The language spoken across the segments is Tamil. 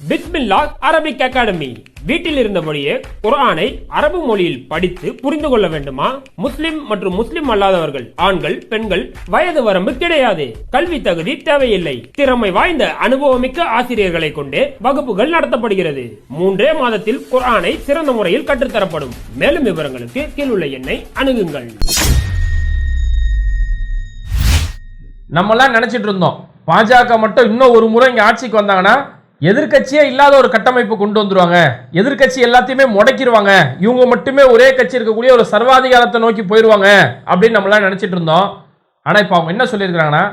பித்மில்லா அரபிக் அகாடமி. வீட்டில் இருந்தபடியே குர்ஆனை அரபு மொழியில் படித்து புரிந்து கொள்ள வேண்டுமா? முஸ்லிம் மற்றும் முஸ்லிம் அல்லாதவர்கள் ஆண்கள் பெண்கள் வயது வரம்பு கிடையாது. கல்வி தகுதி தேவையில்லை. திறமை வாய்ந்த அனுபவமிக்க ஆசிரியர்களை கொண்டே வகுப்புகள் நடத்தப்படுகிறது. மூன்றே மாதத்தில் குர்ஆனை சிறந்த முறையில் கற்றுத்தரப்படும். மேலும் விவரங்களுக்கு கீழுள்ள எண்ணை அணுகுங்கள். நம்மெல்லாம் நினைச்சிட்டு இருந்தோம். பாஜக மட்டும் இன்னும் ஒரு முறை இங்க ஆட்சிக்கு வந்தாங்கன்னா எதிர்க்கட்சியே இல்லாத ஒரு கட்டமைப்பு கொண்டு வந்துருவாங்க. எதிர்க்கட்சி எல்லாத்தையுமே முடக்கிடுவாங்க இவங்க மட்டுமே ஒரே கட்சி இருக்கக்கூடிய ஒரு சர்வாதிகாரத்தை நோக்கி போயிடுவாங்க அப்படின்னு நம்மளாம் நினச்சிட்டு இருந்தோம். ஆனால் இப்போ அவங்க என்ன சொல்லியிருக்கிறாங்கன்னா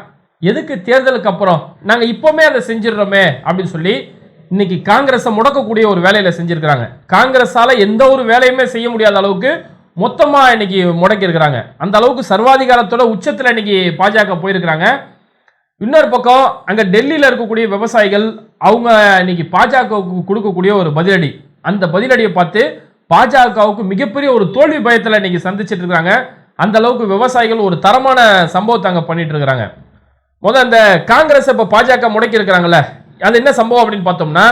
எதுக்கு தேர்தலுக்கு அப்புறம்? நாங்கள் இப்பவுமே அதை செஞ்சிடுறோமே அப்படின்னு சொல்லி இன்னைக்கு காங்கிரஸை முடக்கக்கூடிய ஒரு வேலையில் செஞ்சுருக்கிறாங்க. காங்கிரஸால் எந்த ஒரு வேலையுமே செய்ய முடியாத அளவுக்கு மொத்தமாக இன்னைக்கு முடக்கியிருக்கிறாங்க. அந்த அளவுக்கு சர்வாதிகாரத்தோட உச்சத்தில் இன்னைக்கு பாஜக போயிருக்கிறாங்க. இன்னொரு பக்கம் அங்கே டெல்லியில் இருக்கக்கூடிய விவசாயிகள் அவங்க இன்னைக்கு பாஜகவுக்கு கொடுக்கக்கூடிய ஒரு பதிலடி. அந்த பதிலடியை பார்த்து பாஜகவுக்கு மிகப்பெரிய ஒரு தோல்வி பயத்தில் இன்னைக்கு சந்திச்சிட்டு இருக்காங்க. அந்த அளவுக்கு விவசாயிகள் ஒரு தரமான சம்பவத்தை அங்கே பண்ணிட்டு இருக்கிறாங்க. முதல் அந்த காங்கிரஸ் இப்போ பாஜக முடக்கி இருக்கிறாங்கல்ல அது என்ன சம்பவம் அப்படின்னு பார்த்தோம்னா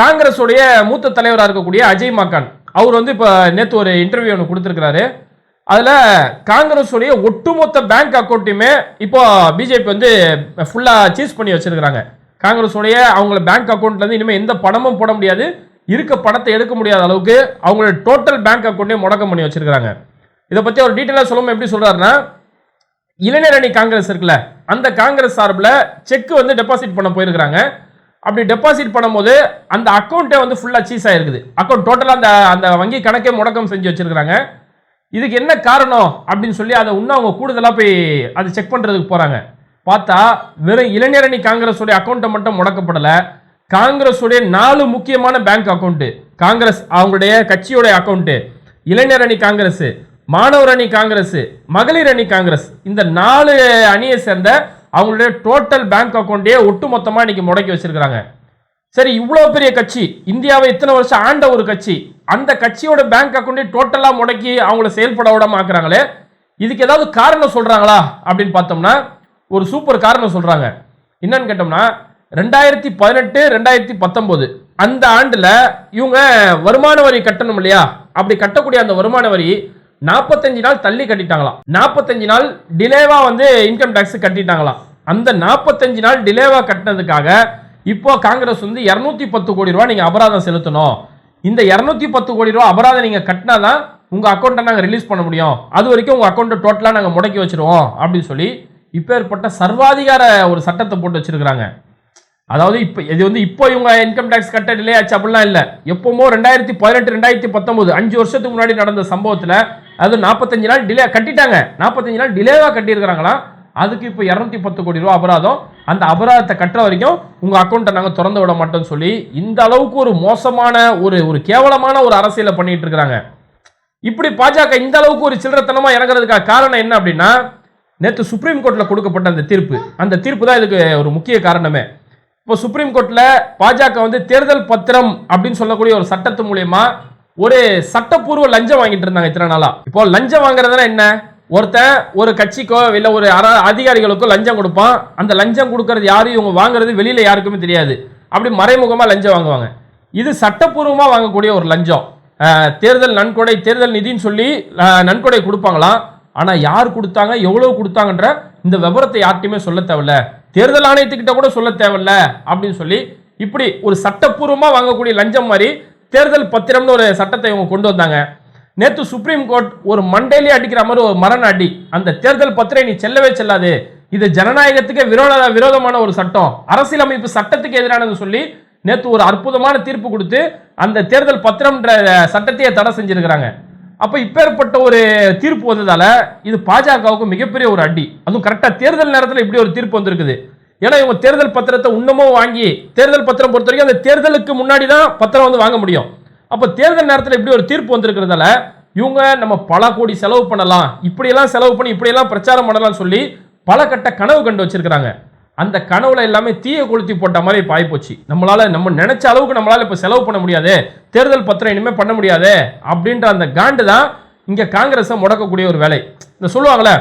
காங்கிரஸுடைய மூத்த தலைவராக இருக்கக்கூடிய அஜய் மக்கான் அவர் வந்து இப்போ நேற்று ஒரு இன்டர்வியூ ஒன்று கொடுத்துருக்கிறாரு. அதில் காங்கிரஸுடைய ஒட்டுமொத்த பேங்க் அக்கௌண்ட்டையுமே இப்போ பிஜேபி வந்து ஃபுல்லாக சீஸ் பண்ணி வச்சிருக்கிறாங்க. காங்கிரஸ் உடைய அவங்கள பேங்க் அக்கௌண்ட்லேருந்து இனிமேல் எந்த பணமும் போட முடியாது. இருக்க பணத்தை எடுக்க முடியாத அளவுக்கு அவங்களோட டோட்டல் பேங்க் அக்கௌண்ட்டே முடக்கம் பண்ணி வச்சிருக்காங்க இதை பற்றி ஒரு டீட்டெயிலாக சொல்லும்போது எப்படி சொல்கிறாருன்னா இளைஞர் அணி காங்கிரஸ் இருக்குல்ல அந்த காங்கிரஸ் சார்பில் செக் வந்து டெபாசிட் பண்ண போயிருக்கிறாங்க. அப்படி டெபாசிட் பண்ணும்போது அந்த அக்கௌண்ட்டே வந்து ஃபுல்லாக சீஸ் ஆயிருக்குது. அக்கௌண்ட் டோட்டலாக அந்த அந்த வங்கி கணக்கே முடக்கம் செஞ்சு வச்சிருக்கிறாங்க. இதுக்கு என்ன காரணம் அப்படின்னு சொல்லி அதை இன்னும் அவங்க கூடுதலாக போய் அதை செக் பண்ணுறதுக்கு போகிறாங்க பார்த்தா வெறும் இளைஞரணி காங்கிரஸுடைய அக்கௌண்ட்டை மட்டும் முடக்கப்படலை. காங்கிரஸுடைய நாலு முக்கியமான பேங்க் அக்கௌண்ட்டு காங்கிரஸ் அவங்களுடைய கட்சியோடைய அக்கௌண்ட்டு இளைஞர் அணி காங்கிரஸ் மாணவர் அணி காங்கிரஸ் மகளிர் அணி காங்கிரஸ். இந்த நாலு அணியை சேர்ந்த அவங்களுடைய டோட்டல் பேங்க் அக்கௌண்ட்டையே ஒட்டுமொத்தமாக இன்னைக்கு முடக்கி வச்சிருக்கிறாங்க. சரி இவ்வளோ பெரிய கட்சி. இந்தியாவை இத்தனை வருஷம் ஆண்ட ஒரு கட்சி. அந்த கட்சியோட பேங்க் அக்கௌண்ட்டை டோட்டலாக முடக்கி அவங்கள செயல்பட விடாம ஆக்குறாங்களே. இதுக்கு ஏதாவது காரணம் சொல்கிறாங்களா அப்படின்னு பார்த்தோம்னா ஒரு சூப்பர் காரணம் சொல்கிறாங்க என்னன்னு கேட்டோம்னா ரெண்டாயிரத்தி பதினெட்டு ரெண்டாயிரத்தி பத்தொம்போது அந்த ஆண்டில் இவங்க வருமான வரி கட்டணும் இல்லையா? அப்படி கட்டக்கூடிய அந்த வருமான வரி நாற்பத்தஞ்சு நாள் தள்ளி கட்டிட்டாங்களாம். நாற்பத்தஞ்சு நாள் டிலேவாக வந்து இன்கம் டேக்ஸ் கட்டிட்டாங்களாம். அந்த நாற்பத்தஞ்சு நாள் டிலேவாக கட்டினதுக்காக இப்போ காங்கிரஸ் வந்து இரநூத்தி பத்து கோடி ரூபா நீங்கள் அபராதம் செலுத்தணும். இந்த இரநூத்தி பத்து கோடி ரூபா அபராதம் நீங்கள் கட்டினா தான் உங்கள் அக்கௌண்ட்டை நாங்கள் ரிலீஸ் பண்ண முடியும். அது வரைக்கும் உங்கள் அக்கௌண்ட்டை டோட்டலாக நாங்கள் முடக்கி வச்சுருவோம் அப்படின்னு சொல்லி இப்பேற்பட்ட சர்வாதிகார ஒரு சட்டத்தை போட்டு வச்சிருக்கிறாங்க. அதாவது இப்போ இது வந்து இப்போ இவங்க இன்கம் டேக்ஸ் கட்ட டிலே ஆச்சு அப்படிலாம் இல்லை. எப்பவுமோ ரெண்டாயிரத்தி பதினெட்டு ரெண்டாயிரத்தி பத்தொம்போது அஞ்சு வருஷத்துக்கு முன்னாடி நடந்த சம்பவத்தில் அது நாற்பத்தஞ்சு நாள் டிலே கட்டிட்டாங்க. நாற்பத்தஞ்சு நாள் டிலேவாக கட்டியிருக்கிறாங்களாம் அதுக்கு இப்போ இரநூத்தி பத்து கோடி ரூபா அபராதம். அந்த அபராதத்தை கட்டுற வரைக்கும் உங்கள் அக்கௌண்ட்டை நாங்கள் திறந்து விட மாட்டோம்னு சொல்லி இந்த அளவுக்கு ஒரு மோசமான ஒரு ஒரு கேவலமான ஒரு அரசியலை பண்ணிட்டு இருக்கிறாங்க. இப்படி பாஜக இந்த அளவுக்கு ஒரு சில்லறத்தனமாக இறங்குறதுக்காக காரணம் என்ன அப்படின்னா நேற்று சுப்ரீம் கோர்ட்டில் கொடுக்கப்பட்ட அந்த தீர்ப்பு. அந்த தீர்ப்பு தான் இதுக்கு ஒரு முக்கிய காரணமே. இப்போ சுப்ரீம் கோர்ட்டில் பாஜக வந்து தேர்தல் பத்திரம் அப்படின்னு சொல்லக்கூடிய ஒரு சட்டத்து மூலயமா ஒரு சட்டப்பூர்வ லஞ்சம் வாங்கிட்டு இருந்தாங்க இத்தனை நாளா. இப்போ லஞ்சம் வாங்குறதுனா என்ன? ஒருத்தன் ஒரு கட்சிக்கோ இல்லை ஒரு அதிகாரிகளுக்கோ லஞ்சம் கொடுப்பான். அந்த லஞ்சம் கொடுக்கறது யாரும் இவங்க வாங்குறது வெளியில் யாருக்குமே தெரியாது. அப்படி மறைமுகமாக லஞ்சம் வாங்குவாங்க. இது சட்டப்பூர்வமாக வாங்கக்கூடிய ஒரு லஞ்சம். தேர்தல் நன்கொடை தேர்தல் நிதின்னு சொல்லி நன்கொடை கொடுப்பாங்களாம். ஆனால் யார் கொடுத்தாங்க எவ்வளோ கொடுத்தாங்கன்ற இந்த விவரத்தை யார்ட்டையுமே சொல்ல தேவையில்ல. தேர்தல் ஆணையத்துக்கிட்ட கூட சொல்ல தேவையில்ல அப்படின்னு சொல்லி இப்படி ஒரு சட்டப்பூர்வமாக வாங்கக்கூடிய லஞ்சம் மாதிரி தேர்தல் பத்திரம்னு ஒரு சட்டத்தை இவங்க கொண்டு வந்தாங்க. நேற்று சுப்ரீம் கோர்ட் ஒரு மண்டையிலே அடிக்கிற மாதிரி ஒரு மரண அடி. அந்த தேர்தல் பத்திரம் நீ செல்லவே செல்லாது. இது ஜனநாயகத்துக்கு விரோத விரோதமான ஒரு சட்டம். அரசியலமைப்பு சட்டத்துக்கு எதிரானது சொல்லி நேற்று ஒரு அற்புதமான தீர்ப்பு கொடுத்து அந்த தேர்தல் பத்திரம்ன்ற சட்டத்தையே தடை செஞ்சிருக்கிறாங்க. அப்ப இப்பேற்பட்ட ஒரு தீர்ப்பு வந்ததால இது பாஜகவுக்கு மிகப்பெரிய ஒரு அடி. அதுவும் கரெக்டா தேர்தல் நேரத்தில் இப்படி ஒரு தீர்ப்பு வந்திருக்குது. ஏன்னா இவங்க தேர்தல் பத்திரத்தை இன்னமும் வாங்கி தேர்தல் பத்திரம் பொறுத்த வரைக்கும் அந்த தேர்தலுக்கு முன்னாடி தான் பத்திரம் வந்து வாங்க முடியும். அப்போ தேர்தல் நேரத்தில் இப்படி ஒரு தீர்ப்பு வந்திருக்கிறதால இவங்க நம்ம பல கோடி செலவு பண்ணலாம். இப்படியெல்லாம் செலவு பண்ணி இப்படியெல்லாம் பிரச்சாரம் பண்ணலாம்னு சொல்லி பல கட்ட கனவு கண்டு வச்சிருக்கிறாங்க. அந்த கனவுல எல்லாமே தீய கொளுத்தி போட்ட மாதிரி பாய்ப்போச்சு ஆயிப்போச்சு. நம்மளால நம்ம நினைச்ச அளவுக்கு நம்மளால இப்ப செலவு பண்ண முடியாது தேர்தல் பத்திரம் இனிமே பண்ண முடியாது அப்படின்ற அந்த காண்டு தான் இங்க காங்கிரஸை முடக்கக்கூடிய ஒரு வேலை. இந்த சொல்லுவாங்கல்ல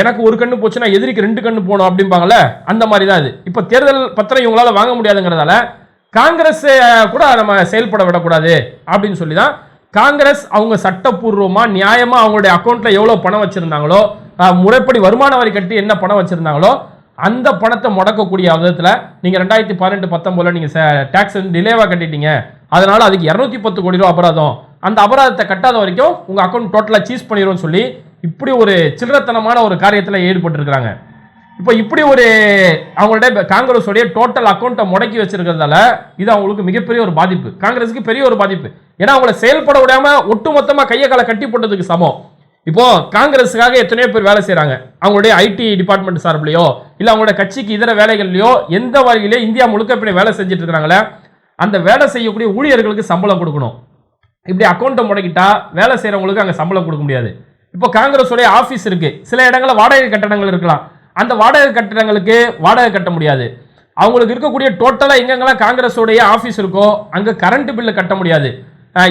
எனக்கு ஒரு கண்ணு போச்சுன்னா எதிரிக்கு ரெண்டு கண்ணு போகணும் அப்படிம்பாங்கல்ல அந்த மாதிரி தான் இது. இப்போ தேர்தல் பத்திரம் இவங்களால வாங்க முடியாதுங்கிறதால காங்கிரஸ் கூட நம்ம செயல்பட விடக்கூடாது அப்படின்னு சொல்லி தான் காங்கிரஸ் அவங்க சட்டப்பூர்வமா நியாயமா அவங்களுடைய அக்கௌண்ட்ல எவ்வளவு பணம் வச்சிருந்தாங்களோ முறைப்படி வருமான வரி கட்டி என்ன பணம் வச்சிருந்தாங்களோ அந்த பணத்தை முடக்கக்கூடிய விதத்தில் நீங்கள் ரெண்டாயிரத்தி பதினெட்டு நீங்கள் ச டேக்ஸ் டிலேவாக கட்டிட்டீங்க. அதனால் அதுக்கு இரநூத்தி பத்து கோடி ரூபா அபராதம். அந்த அபராதத்தை கட்டாத வரைக்கும் உங்கள் அக்கௌண்ட் டோட்டலாக சீஸ் பண்ணிடுவோம்னு சொல்லி இப்படி ஒரு சில்லறத்தனமான ஒரு காரியத்தில் ஈடுபட்டிருக்கிறாங்க. இப்போ இப்படி ஒரு அவங்களுடைய காங்கிரஸோடைய டோட்டல் அக்கௌண்ட்டை முடக்கி வச்சிருக்கிறதால இது அவங்களுக்கு மிகப்பெரிய ஒரு பாதிப்பு. காங்கிரஸுக்கு பெரிய ஒரு பாதிப்பு. ஏன்னா அவங்கள செயல்பட விடாமல் ஒட்டுமொத்தமாக கையை காலை கட்டி போட்டதுக்கு சமம். இப்போ காங்கிரஸுக்காக எத்தனையோ பேர் வேலை செய்கிறாங்க அவங்களுடைய ஐடி டிபார்ட்மெண்ட் சார்பிலையோ இல்லை அவங்களுடைய கட்சிக்கு இதர வேலைகள்லையோ எந்த வகையிலே இந்தியா முழுக்க இப்படி வேலை செஞ்சுட்டு இருக்கிறாங்களே அந்த வேலை செய்யக்கூடிய ஊழியர்களுக்கு சம்பளம் கொடுக்கணும். இப்படி அக்கௌண்ட்டை முடக்கிட்டா வேலை செய்கிறவங்களுக்கு அங்கே சம்பளம் கொடுக்க முடியாது. இப்போ காங்கிரஸோடைய ஆஃபீஸ் இருக்கு. சில இடங்களில் வாடகை கட்டடங்கள் இருக்கலாம். அந்த வாடகை கட்டடங்களுக்கு வாடகை கட்ட முடியாது. அவங்களுக்கு இருக்கக்கூடிய டோட்டலாக எங்கெங்கெல்லாம் காங்கிரஸுடைய ஆஃபீஸ் இருக்கோ அங்கே கரண்ட் பில்லு கட்ட முடியாது.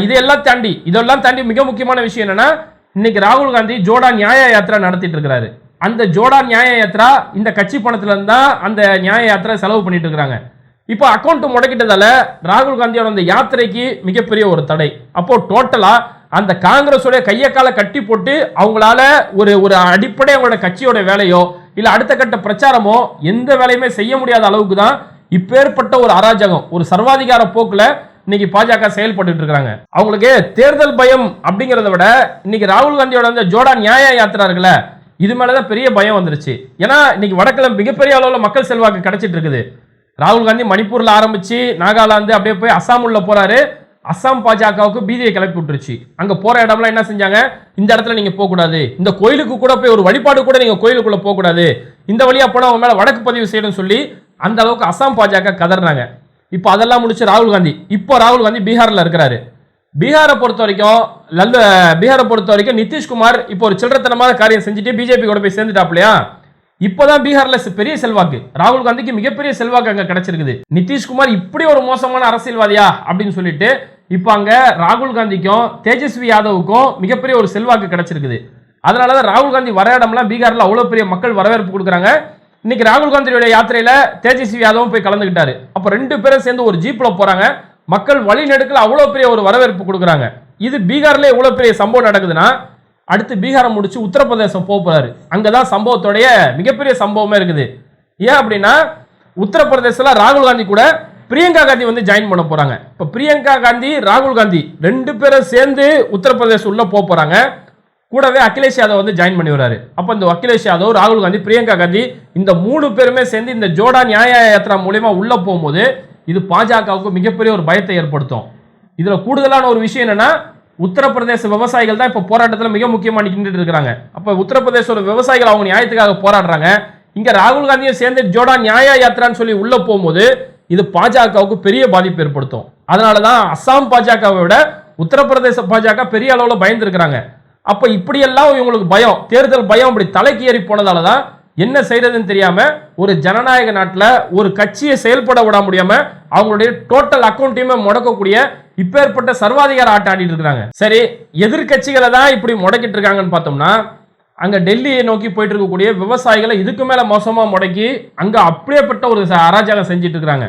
இதையெல்லாம் தாண்டி இதெல்லாம் தாண்டி மிக முக்கியமான விஷயம் என்னென்னா இன்னைக்கு ராகுல் காந்தி ஜோடா நியாய யாத்திரா நடத்திட்டு இருக்கிறாரு. அந்த ஜோடா நியாய யாத்திரா இந்த கட்சி பணத்துல இருந்தா அந்த நியாய யாத்திரை செலவு பண்ணிட்டு இருக்கிறாங்க. இப்போ அக்கௌண்ட் முடக்கிட்டதால ராகுல் காந்தியோட அந்த யாத்திரைக்கு மிகப்பெரிய ஒரு தடை. அப்போ டோட்டலா அந்த காங்கிரஸோட கையை காலை கட்டி போட்டு அவங்களால ஒரு ஒரு அடிப்படை அவங்களோட கட்சியோட வேலையோ இல்ல அடுத்த கட்ட பிரச்சாரமோ எந்த வேலையுமே செய்ய முடியாத அளவுக்கு தான் இப்பேற்பட்ட ஒரு அராஜகம் ஒரு சர்வாதிகார போக்குல இன்னைக்கு பாஜக செயல்பட்டு இருக்கிறாங்க. அவங்களுக்கு தேர்தல் பயம் அப்படிங்கறத விட இன்னைக்கு ராகுல் காந்தியோட அந்த ஜோடா நியாய யாத்திரா இருக்குல்ல இது மேலதான் பெரிய பயம் வந்துருச்சு. ஏன்னா இன்னைக்கு வடக்குல மிகப்பெரிய அளவுல மக்கள் செல்வாக்கு கிடைச்சிட்டு இருக்குது. ராகுல் காந்தி மணிப்பூர்ல ஆரம்பிச்சு நாகாலாந்து அப்படியே போய் அசாம் உள்ள போறாரு. அஸ்ஸாம் பாஜகவுக்கு பீதியை கிளப்பி விட்டுருச்சு. அங்க போற இடம்லாம் என்ன செஞ்சாங்க? இந்த இடத்துல நீங்க போக கூடாது இந்த கோயிலுக்கு கூட போய் ஒரு வழிபாடு கூட நீங்க கோயிலுக்குள்ள போக கூடாது இந்த வழியா போனா அவங்க மேல வடக்கு பதிவு செய்யணும்னு சொல்லி அந்த அளவுக்கு அஸ்ஸாம் பாஜக கதறாங்க இப்போ அதெல்லாம் முடிச்சு ராகுல் காந்தி. இப்போ ராகுல் காந்தி பீகாரில் இருக்கிறாரு. பீகாரை பொறுத்த வரைக்கும் லல்லு பீகாரை பொறுத்த வரைக்கும் நிதிஷ்குமார் இப்போ ஒரு சில்லறத்தனமான காரியம் செஞ்சுட்டு பிஜேபி கூட போய் சேர்ந்துட்டாப்லையா இப்போதான் தான் பீகாரில் பெரிய செல்வாக்கு. ராகுல் காந்திக்கு மிகப்பெரிய செல்வாக்கு அங்கே கிடைச்சிருக்குது. நிதிஷ்குமார் இப்படி ஒரு மோசமான அரசியல்வாதியா? அப்படின்னு சொல்லிட்டு இப்போ அங்கே ராகுல் காந்திக்கும் தேஜஸ்வி யாதவுக்கும் மிகப்பெரிய ஒரு செல்வாக்கு கிடைச்சிருக்குது. அதனாலதான் ராகுல் காந்தி வர இடம்லாம் பீகாரில் அவ்வளோ பெரிய மக்கள் வரவேற்பு கொடுக்குறாங்க. இன்னைக்கு ராகுல் காந்தியோட யாத்திரையில தேஜஸ்வி யாதவும் போய் கலந்துக்கிட்டாரு அப்ப ரெண்டு பேரும் சேர்ந்து ஒரு ஜீப்ல போறாங்க. மக்கள் வழி அவ்வளோ அவ்வளவு பெரிய ஒரு வரவேற்பு கொடுக்குறாங்க. இது பீகார்ல எவ்வளவு பெரிய சம்பவம் நடக்குதுன்னா அடுத்து பீகாரை முடிச்சு உத்தரப்பிரதேசம் போக போறாரு. அங்கதான் சம்பவத்தோடைய மிகப்பெரிய சம்பவமே இருக்குது. ஏன் அப்படின்னா உத்தரப்பிரதேசல ராகுல் காந்தி கூட பிரியங்கா காந்தி வந்து ஜாயின் பண்ண போறாங்க. இப்ப பிரியங்கா காந்தி ராகுல் காந்தி ரெண்டு பேரும் சேர்ந்து உத்தரப்பிரதேசம் உள்ள போக போறாங்க. கூடவே அகிலேஷ் யாதவ் வந்து ஜாயின் பண்ணி வராரு அப்போ இந்த அகிலேஷ் யாதவ் ராகுல் காந்தி பிரியங்கா காந்தி இந்த மூணு பேருமே சேர்ந்து இந்த ஜோடா நியாய யாத்திரா மூலயமா உள்ள போகும்போது இது பாஜகவுக்கு மிகப்பெரிய ஒரு பயத்தை ஏற்படுத்தும். இதுல கூடுதலான ஒரு விஷயம் என்னன்னா உத்தரப்பிரதேச விவசாயிகள் தான் இப்ப போராட்டத்தில் மிக முக்கியமா நின்றுட்டு இருக்கிறாங்க. அப்ப உத்தரப்பிரதேச விவசாயிகள் அவங்க நியாயத்துக்காக போராடுறாங்க. இங்க ராகுல் காந்தியும் சேர்ந்து ஜோடா நியாய யாத்திரான்னு சொல்லி உள்ள போகும்போது இது பாஜகவுக்கு பெரிய பாதிப்பு ஏற்படுத்தும். அதனாலதான் அஸ்ஸாம் பாஜகவை விட உத்தரப்பிரதேச பாஜக பெரிய அளவில் பயந்து இருக்கிறாங்க அப்போ இப்படியெல்லாம் இவங்களுக்கு பயம். தேர்தல் பயம் அப்படி தலைக்கு ஏறி போனதால தான் என்ன செய்யறதுன்னு தெரியாம ஒரு ஜனநாயக நாட்டில் ஒரு கட்சியை செயல்பட விட முடியாம அவங்களுடைய டோட்டல் அக்கௌண்ட்டையுமே முடக்கக்கூடிய இப்பேற்பட்ட சர்வாதிகார ஆட்டம் ஆடிட்டு இருக்காங்க. சரி எதிர்க்கட்சிகளை தான் இப்படி முடக்கிட்டு இருக்காங்கன்னு பார்த்தோம்னா அங்க டெல்லியை நோக்கி போயிட்டு இருக்கக்கூடிய விவசாயிகளை இதுக்கு மேல மோசமா முடக்கி அங்க அப்படியேப்பட்ட ஒரு அராஜகம் செஞ்சுட்டு இருக்காங்க.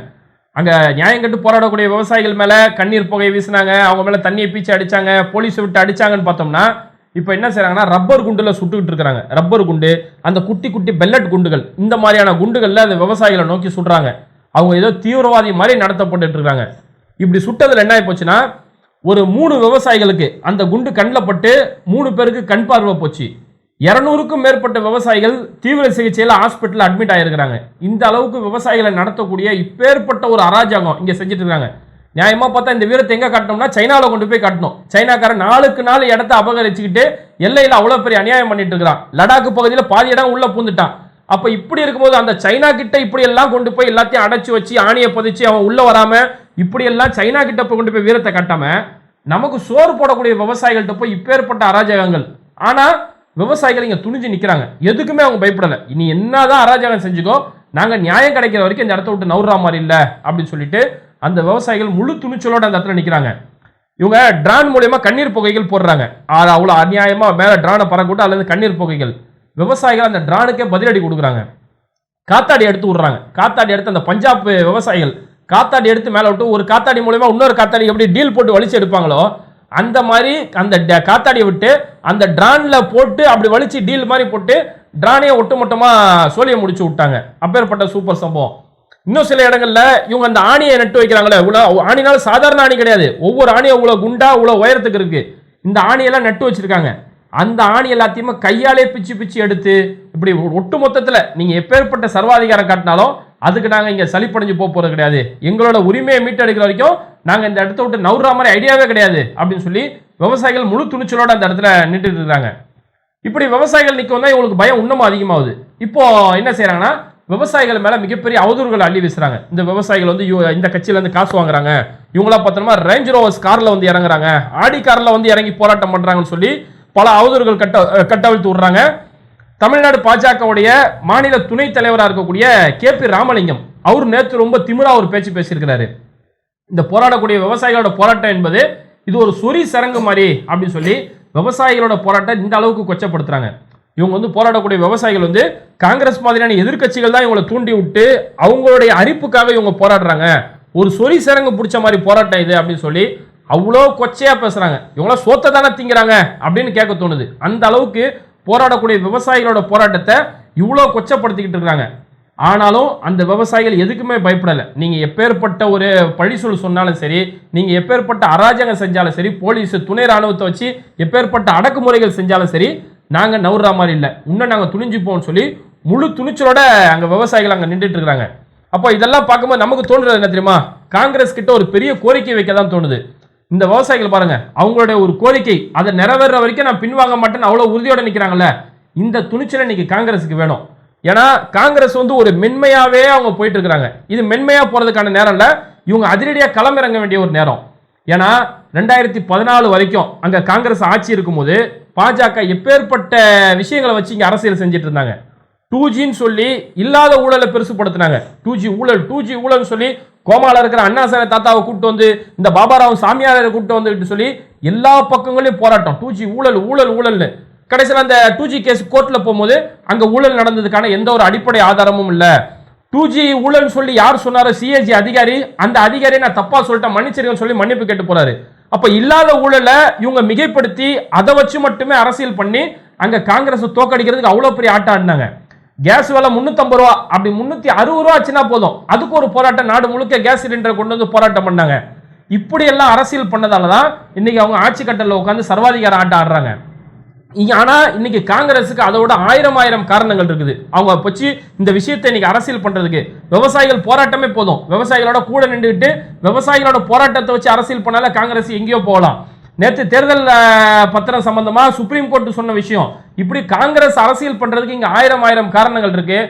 அங்க நியாயம் கட்டு போராடக்கூடிய விவசாயிகள் மேல கண்ணீர் புகையை வீசினாங்க. அவங்க மேல தண்ணியை பீச்சு அடிச்சாங்க. போலீஸ் விட்டு அடிச்சாங்கன்னு பார்த்தோம்னா இப்போ என்ன செய்கிறாங்கன்னா ரப்பர் குண்டில் சுட்டுக்கிட்டு இருக்கிறாங்க. ரப்பர் குண்டு அந்த குட்டி குட்டி பெல்லட் குண்டுகள் இந்த மாதிரியான குண்டுகளில் அந்த விவசாயிகளை நோக்கி சுடுறாங்க. அவங்க ஏதோ தீவிரவாதி மாதிரி நடத்தப்பட்டுட்டு இருக்காங்க. இப்படி சுட்டதுல என்ன ஆகி போச்சுன்னா ஒரு மூணு விவசாயிகளுக்கு அந்த குண்டு கண்ணில் பட்டு மூணு பேருக்கு கண் பார்வை போச்சு. இரநூறுக்கும் மேற்பட்ட விவசாயிகள் தீவிர சிகிச்சையில் ஹாஸ்பிட்டலில் அட்மிட் ஆகிருக்கிறாங்க இந்த அளவுக்கு விவசாயிகளை நடத்தக்கூடிய இப்பேற்பட்ட ஒரு அராஜகம் இங்கே செஞ்சுட்டு இருக்காங்க. நியாயமா பார்த்தா இந்த வீரத்தை எங்க காட்டணும்னா சைனாவில் கொண்டு போய் காட்டணும் சைனாக்காரன் நாளுக்கு நாள் இடத்த அபகரிச்சுக்கிட்டு எல்லையில் அவ்வளவு பெரிய அநியாயம் பண்ணிட்டு இருக்கிறான். லடாக் பகுதியில் பாதி இடம் உள்ள பூந்துட்டான். அப்ப இப்படி இருக்கும்போது அந்த சைனா கிட்ட இப்படி எல்லாம் கொண்டு போய் எல்லாத்தையும் அடைச்சு வச்சு ஆணியை பதிச்சு அவன் உள்ள வராம இப்படி எல்லாம் சைனா கிட்ட போய் கொண்டு போய் வீரத்தை கட்டாமல் நமக்கு சோறு போடக்கூடிய விவசாயிகள்கிட்ட போய் இப்பேற்பட்ட அராஜகங்கள். ஆனா விவசாயிகள் இங்க துணிஞ்சு நிக்கிறாங்க. எதுக்குமே அவங்க பயப்படல. இனி என்னதான் அராஜகம் செஞ்சுக்கோ நாங்க நியாயம் கிடைக்கிற வரைக்கும் இந்த இடத்த விட்டு நவுறா மாதிரி இல்லை அப்படின்னு சொல்லிட்டு அந்த விவசாயிகள் முழு துணிச்சலோடு அந்த இடத்துல நிற்கிறாங்க இவங்க டிரான் மூலயமா கண்ணீர் புகைகள் போடுறாங்க. அது அவ்வளோ அநியாயமாக மேலே டிரானை பறக்கூட்டு அல்லது கண்ணீர் புகைகள். விவசாயிகள் அந்த டிரானுக்கே பதிலடி கொடுக்குறாங்க. காத்தாடி எடுத்து விடுறாங்க. காத்தாடி எடுத்து அந்த பஞ்சாப் விவசாயிகள் காத்தாடி எடுத்து மேலே விட்டு ஒரு காத்தாடி மூலயமா இன்னொரு காத்தாடி எப்படி டீல் போட்டு வலிச்சு எடுப்பாங்களோ அந்த மாதிரி அந்த ட- காத்தாடியை விட்டு அந்த ட்ரானில் போட்டு அப்படி வலிச்சு டீல் மாதிரி போட்டு ட்ரானையை ஒட்டுமொட்டமாக சோழியை முடிச்சு விட்டாங்க. அப்பேற்பட்ட சூப்பர் சம்பவம். இன்னும் சில இடங்கள்ல இவங்க அந்த ஆணியை நட்டு வைக்கிறாங்களே இவ்வளோ ஆணினால சாதாரண ஆணி கிடையாது. ஒவ்வொரு ஆணியும் இவ்வளவு குண்டா இவ்வளவு உயரத்துக்கு இருக்கு. இந்த ஆணியெல்லாம் நட்டு வச்சிருக்காங்க. அந்த ஆணி எல்லாத்தையுமே கையாலே பிச்சு பிச்சு எடுத்து இப்படி ஒட்டு மொத்தத்தில் நீங்கள் எப்பேற்பட்ட சர்வாதிகாரம் காட்டினாலும் அதுக்கு நாங்கள் இங்கே சளிப்படைஞ்சு போக போகிறது கிடையாது. எங்களோட உரிமையை மீட்டெடுக்கிற வரைக்கும் நாங்கள் இந்த இடத்த விட்டு நவுற மாதிரி ஐடியாவே கிடையாது அப்படின்னு சொல்லி விவசாயிகள் முழு துணிச்சலோட அந்த இடத்துல நின்றுட்டு இருக்காங்க. இப்படி விவசாயிகள் நிற்கும் தான் இவங்களுக்கு பயம் இன்னமும் அதிகமாகுது. இப்போ என்ன செய்கிறாங்கன்னா விவசாயிகள் மேலே மிகப்பெரிய அவதூறுகள் அள்ளி வீசுறாங்க. இந்த விவசாயிகள் வந்து இந்த கட்சியிலேருந்து காசு வாங்குறாங்க. இவங்களா பார்த்தோம்னா ரேஞ்ச் ரோவர்ஸ் காரில் வந்து இறங்குறாங்க. ஆடி காரில் வந்து இறங்கி போராட்டம் பண்ணுறாங்கன்னு சொல்லி பல அவதூறுகள் கட்ட கட்டவிழ்த்து விடுறாங்க. தமிழ்நாடு பாஜகவுடைய மாநில துணைத் தலைவராக இருக்கக்கூடிய கே பி ராமலிங்கம் அவர் நேற்று ரொம்ப திமிரா ஒரு பேச்சு பேசியிருக்கிறாரு. இந்த போராடக்கூடிய விவசாயிகளோட போராட்டம் என்பது இது ஒரு சொறி சரங்கு மாதிரி அப்படின்னு சொல்லி விவசாயிகளோட போராட்டம் இந்த அளவுக்கு கொச்சப்படுத்துறாங்க. இவங்க வந்து போராடக்கூடிய விவசாயிகள் வந்து காங்கிரஸ் மாதிரியான எதிர்க்கட்சிகள் தான் இவங்களை தூண்டி விட்டு அவங்களுடைய அரிப்புக்காக இவங்க போராடுறாங்க. ஒரு சொறி சரங்கு பிடிச்ச மாதிரி போராட்டம் இது அப்படின்னு சொல்லி அவ்வளோ கொச்சையாக பேசுகிறாங்க இவங்களாம் சோத்தை தானே திங்கிறாங்க அப்படின்னு கேட்க தோணுது. அந்த அளவுக்கு போராடக்கூடிய விவசாயிகளோட போராட்டத்தை இவ்வளோ கொச்சப்படுத்திக்கிட்டு இருக்கிறாங்க ஆனாலும் அந்த விவசாயிகள் எதுக்குமே பயப்படலை. நீங்கள் எப்பேற்பட்ட ஒரு பழிசொல் சொன்னாலும் சரி நீங்கள் எப்பேற்பட்ட அராஜகம் செஞ்சாலும் சரி போலீஸ் துணை ராணுவத்தை வச்சு எப்பேற்பட்ட அடக்குமுறைகள் செஞ்சாலும் சரி நாங்கள் நவுற மாதிரி இல்லை. இன்னும் நாங்கள் துணிஞ்சுப்போம்னு சொல்லி முழு துணிச்சலோட அங்கே விவசாயிகள் அங்கே நின்றுட்டு இருக்கிறாங்க. அப்போ இதெல்லாம் பார்க்கும்போது நமக்கு தோன்றது என்ன தெரியுமா? காங்கிரஸ் கிட்ட ஒரு பெரிய கோரிக்கை வைக்க தான் தோணுது. இந்த விவசாயிகள் பாருங்க அவங்களுடைய ஒரு கோரிக்கை அதை நிறைவேற வரைக்கும் நான் பின்வாங்க மாட்டேன்னு அவ்வளோ உறுதியோட நிற்கிறாங்கல்ல இந்த துணிச்சல் இன்னைக்கு காங்கிரஸுக்கு வேணும். ஏன்னா காங்கிரஸ் வந்து ஒரு மென்மையாவே அவங்க போயிட்டு இருக்காங்க இது மென்மையா போறதுக்கான நேரம் இல்ல. இவங்க அதிரடியா களமிறங்க வேண்டிய ஒரு நேரம். ஏன்னா ரெண்டாயிரத்தி பதினாலு வரைக்கும் அங்க காங்கிரஸ் ஆட்சி இருக்கும்போது பாஜக எப்பேற்பட்ட விஷயங்களை வச்சு இங்கே அரசியல் செஞ்சுட்டு இருந்தாங்க டூ ஜின்னு சொல்லி இல்லாத ஊழலை பெருசுப்படுத்தினாங்க. டூ ஜி ஊழல் டூ ஜி ஊழல்னு சொல்லி கோமாவில் இருக்கிற அண்ணாசாமி தாத்தாவை கூப்பிட்டு வந்து இந்த பாபாராவ் சாமியாரை கூப்பிட்டு வந்துட்டு சொல்லி எல்லா பக்கங்களையும் போராட்டம். டூ ஜி ஊழல் ஊழல் ஊழல்னு. கடைசியில் அந்த டூ ஜி கேஸ் கோர்ட்டில் போகும்போது அங்கே ஊழல் நடந்ததுக்கான எந்த ஒரு அடிப்படை ஆதாரமும் இல்லை. டூ ஜி ஊழல்னு சொல்லி யார் சொன்னாரோ சிஏஜி அதிகாரி அந்த அதிகாரியை நான் தப்பாக சொல்லிட்டேன் மன்னிச்சிருக்கேன்னு சொல்லி மன்னிப்பு கேட்டு போறாரு. அப்ப இல்லாத ஊழலை இவங்க மிகைப்படுத்தி அதை வச்சு மட்டுமே அரசியல் பண்ணி அங்க காங்கிரஸ் தோக்கடிக்கிறதுக்கு அவ்வளவு பெரிய ஆட்டம் ஆடினாங்க. கேஸ் விலை முன்னூத்தம்பது ரூபா அப்படி முன்னூத்தி அறுபது ரூபா ஆச்சுன்னா போதும். அதுக்கு ஒரு போராட்டம் நாடு முழுக்க கேஸ் சிலிண்டரை கொண்டு வந்து போராட்டம் பண்ணாங்க. இப்படி எல்லாம் அரசியல் பண்ணதால தான் இன்னைக்கு அவங்க ஆட்சி கட்டல உட்காந்து சர்வாதிகார ஆட்டம் ஆடுறாங்க. இங்க ஆனா இன்னைக்கு காங்கிரஸுக்கு அதோட ஆயிரம் ஆயிரம் காரணங்கள் இருக்குது. அவங்க வச்சு இந்த விஷயத்தை இன்னைக்கு அரசியல் பண்றதுக்கு. விவசாயிகள் போராட்டமே போதும். விவசாயிகளோட கூட நின்றுக்கிட்டு விவசாயிகளோட போராட்டத்தை வச்சு அரசியல் பண்ணால காங்கிரஸ் எங்கேயோ போகலாம். நேற்று தேர்தல் பத்திரம் சம்பந்தமா சுப்ரீம் கோர்ட் சொன்ன விஷயம். இப்படி காங்கிரஸ் அரசியல் பண்றதுக்கு இங்க ஆயிரம் ஆயிரம் காரணங்கள் இருக்கு.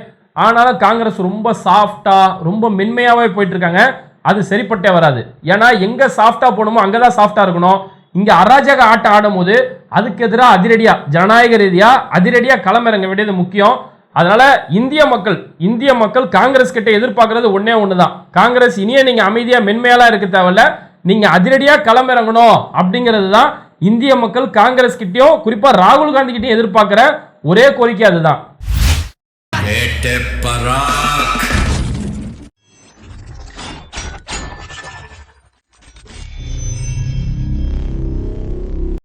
ஆனாலும் காங்கிரஸ் ரொம்ப சாஃப்டா ரொம்ப மென்மையாவே போயிட்டு இருக்காங்க. அது சரிப்பட்டே வராது. ஏன்னா எங்க சாஃப்டா போகணுமோ அங்கதான் சாஃப்டா இருக்கணும். இங்க அராஜக ஆட்டம் ஆடும்போது அதுக்கு எதிராக அதிரடியா ஜனநாயக ரீதியா அதிரடியா களமிறங்க வேண்டியது முக்கியம். அதனால இந்திய மக்கள் இந்திய மக்கள் காங்கிரஸ் கிட்ட எதிர்பார்க்கறது ஒன்று ஒண்ணுதான். காங்கிரஸ் இனியே நீங்க அமைதியா மென்மையாலாம் இருக்க தேவையில்ல. நீங்க அதிரடியா களமிறங்கணும் அப்படிங்கிறது தான் இந்திய மக்கள் காங்கிரஸ் கிட்டயும் குறிப்பா ராகுல் காந்தி கிட்டயும் எதிர்பார்க்கிற ஒரே கோரிக்கை அதுதான்.